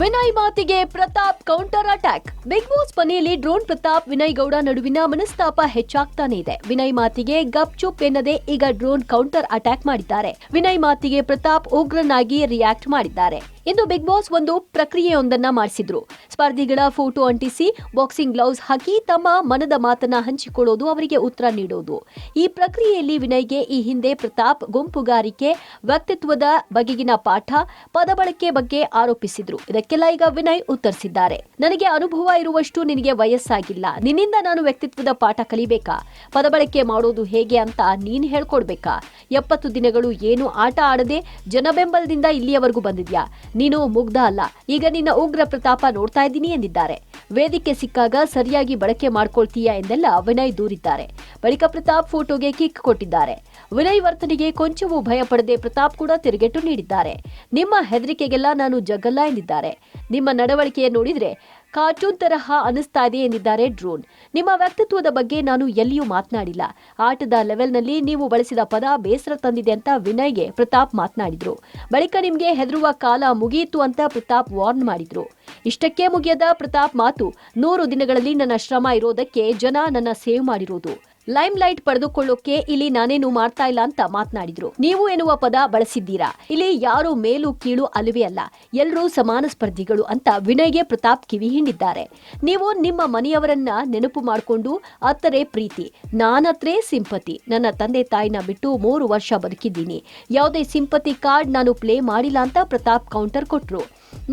ವಿನಯ್ ಮಾತಿಗೆ Pratap counter attack Bigg Boss ಮನೆಯಲ್ಲಿ drone Pratap, Vinay Gowda ನಡುವಿನ ಮನಸ್ತಾಪ ಹೆಚ್ಚಾಗ್ತಾನೆ ಇದೆ. ವಿನಯ್ ಮಾತಿಗೆ ಗಪ್ ಚುಪ್ ಎನ್ನದೆ ಈಗ ಡ್ರೋನ್ ಕೌಂಟರ್ ಅಟ್ಯಾಕ್ ಮಾಡಿದ್ದಾರೆ. ವಿನಯ್ ಮಾತಿಗೆ ಪ್ರತಾಪ್ ಉಗ್ರನಾಗಿ ರಿಯಾಕ್ಟ್ ಮಾಡಿದ್ದಾರೆ. ಇಂದು ಬಿಗ್ ಬಾಸ್ ಒಂದು ಪ್ರಕ್ರಿಯೆಯೊಂದನ್ನ ಮಾಡಿಸಿದ್ರು. ಸ್ಪರ್ಧಿಗಳ ಫೋಟೋ ಅಂಟಿಸಿ ಬಾಕ್ಸಿಂಗ್ ಗ್ಲೌಸ್ ಹಾಕಿ ತಮ್ಮ ಮನದ ಮಾತನ್ನ ಹಂಚಿಕೊಳ್ಳೋದು, ಅವರಿಗೆ ಉತ್ತರ ನೀಡೋದು. ಈ ಪ್ರಕ್ರಿಯೆಯಲ್ಲಿ ವಿನಯ್ಗೆ ಈ ಹಿಂದೆ ಪ್ರತಾಪ್ ಗುಂಪುಗಾರಿಕೆ, ವ್ಯಕ್ತಿತ್ವದ ಬಗೆಗಿನ ಪಾಠ ಪದಬಳಕೆ ಬಗ್ಗೆ ಆರೋಪಿಸಿದ್ರು. ಇದಕ್ಕೆಲ್ಲ ಈಗ ವಿನಯ್ ಉತ್ತರಿಸಿದ್ದಾರೆ. ನನಗೆ ಅನುಭವ ಇರುವಷ್ಟು ನಿನಗೆ ವಯಸ್ಸಾಗಿಲ್ಲ. ನಿನ್ನಿಂದ ನಾನು ವ್ಯಕ್ತಿತ್ವದ ಪಾಠ ಕಲಿಬೇಕಾ? ಪದಬಳಕೆ ಮಾಡೋದು ಹೇಗೆ ಅಂತ ನೀನ್ ಹೇಳ್ಕೊಡ್ಬೇಕಾ? ಎಪ್ಪತ್ತು ದಿನಗಳು ಏನು ಆಟ ಆಡದೆ ಜನಬೆಂಬಲದಿಂದ ಇಲ್ಲಿಯವರೆಗೂ ಬಂದಿದ್ಯಾ? ನೀನು ಮುಗ್ಧ ಅಲ್ಲ. ಈಗ ನಿನ್ನ ಉಗ್ರ ಪ್ರತಾಪ ನೋಡ್ತಾ ಇದ್ದೀನಿ ಎಂದಿದ್ದಾರೆ. ವೇದಿಕೆ ಸಿಕ್ಕಾಗ ಸರಿಯಾಗಿ ಬಳಕೆ ಮಾಡ್ಕೊಳ್ತೀಯಾ ಎಂದೆಲ್ಲ ವಿನಯ್ ದೂರಿದ್ದಾರೆ. ಬಳಿಕ ಪ್ರತಾಪ್ ಫೋಟೋಗೆ ಕಿಕ್ ಕೊಟ್ಟಿದ್ದಾರೆ. ವಿನಯ್ ವರ್ತನೆಗೆ ಕೊಂಚವೂ ಭಯ ಪಡದೆ ಪ್ರತಾಪ್ ಕೂಡ ತಿರುಗೇಟು ನೀಡಿದ್ದಾರೆ. ನಿಮ್ಮ ಹೆದರಿಕೆಗೆಲ್ಲ ನಾನು ಜಗ್ಗಲ್ಲ ಎಂದಿದ್ದಾರೆ. ನಿಮ್ಮ ನಡವಳಿಕೆಯ ನೋಡಿದ್ರೆ ಕಾರ್ಟೂನ್ ತರಹ ಅನಿಸ್ತಾ ಇದೆ ಎಂದಿದ್ದಾರೆ ಡ್ರೋನ್. ನಿಮ್ಮ ವ್ಯಕ್ತಿತ್ವದ ಬಗ್ಗೆ ನಾನು ಎಲ್ಲಿಯೂ ಮಾತನಾಡಿಲ್ಲ. ಆಟದ ಲೆವೆಲ್ನಲ್ಲಿ ನೀವು ಬಳಸಿದ ಪದ ಬೇಸರ ತಂದಿದೆ ಅಂತ ವಿನಯ್ಗೆ ಪ್ರತಾಪ್ ಮಾತನಾಡಿದ್ರು. ಬಳಿಕ ನಿಮಗೆ ಹೆದರುವ ಕಾಲ ಮುಗಿಯಿತು ಅಂತ ಪ್ರತಾಪ್ ವಾರ್ನ್ ಮಾಡಿದ್ರು. ಇಷ್ಟಕ್ಕೆ ಮುಗಿಯದ ಪ್ರತಾಪ್ ಮಾತು. ನೂರು ದಿನಗಳಲ್ಲಿ ನನ್ನ ಶ್ರಮ ಇರೋದಕ್ಕೆ ಜನ ನನ್ನ ಸೇವ್ ಮಾಡಿರೋದು. ಲೈಮ್ ಲೈಟ್ ಪಡೆದುಕೊಳ್ಳೋಕೆ ಇಲ್ಲಿ ನಾನೇನು ಮಾಡ್ತಾ ಇಲ್ಲ ಅಂತ ಮಾತನಾಡಿದ್ರು. ನೀವು ಎನ್ನುವ ಪದ ಬಳಸಿದ್ದೀರಾ? ಇಲ್ಲಿ ಯಾರು ಮೇಲು ಕೀಳು ಅಲ್ಲವೇ ಅಲ್ಲ. ಎಲ್ಲರೂ ಸಮಾನ ಸ್ಪರ್ಧಿಗಳು ಅಂತ ವಿನಯ್ಗೆ ಪ್ರತಾಪ್ ಕಿವಿ ಹಿಂಡಿದ್ದಾರೆ. ನೀವು ನಿಮ್ಮ ಮನೆಯವರನ್ನ ನೆನಪು ಮಾಡಿಕೊಂಡು ಅತ್ತರೆ ಪ್ರೀತಿ, ನಾನತ್ರೇ ಸಿಂಪತಿ. ನನ್ನ ತಂದೆ ತಾಯಿನ ಬಿಟ್ಟು ಮೂರು ವರ್ಷ ಬದುಕಿದ್ದೀನಿ. ಯಾವುದೇ ಸಿಂಪತಿ ಕಾರ್ಡ್ ನಾನು ಪ್ಲೇ ಮಾಡಿಲ್ಲ ಅಂತ ಪ್ರತಾಪ್ ಕೌಂಟರ್ ಕೊಟ್ರು.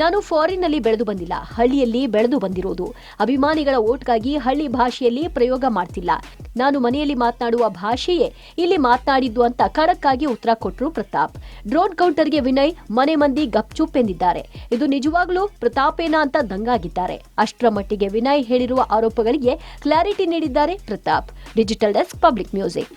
ನಾನು ಫಾರಿನ್ನಲ್ಲಿ ಬೆಳೆದು ಬಂದಿಲ್ಲ, ಹಳ್ಳಿಯಲ್ಲಿ ಬೆಳೆದು ಬಂದಿರೋದು. ಅಭಿಮಾನಿಗಳ ಓಟ್ಗಾಗಿ ಹಳ್ಳಿ ಭಾಷೆಯಲ್ಲಿ ಪ್ರಯೋಗ ಮಾಡ್ತಿಲ್ಲ. ನಾನು ಮನೆಯಲ್ಲಿ ಮಾತನಾಡುವ ಭಾಷೆಯೇ ಇಲ್ಲಿ ಮಾತನಾಡಿದ್ದು ಅಂತ ಖಡಕ್ಕಾಗಿ ಉತ್ತರ ಕೊಟ್ಟರು ಪ್ರತಾಪ್. ಡ್ರೋನ್ ಕೌಂಟರ್ಗೆ ವಿನಯ್, ಮನೆ ಮಂದಿ ಗಪ್ಚುಪ್ ಎಂದಿದ್ದಾರೆ. ಇದು ನಿಜವಾಗ್ಲೂ ಪ್ರತಾಪೇನಾ ಅಂತ ದಂಗಾಗಿದ್ದಾರೆ. ಅಷ್ಟರ ಮಟ್ಟಿಗೆ ವಿನಯ್ ಹೇಳಿರುವ ಆರೋಪಗಳಿಗೆ ಕ್ಲಾರಿಟಿ ನೀಡಿದ್ದಾರೆ Pratap. Digital desk public music.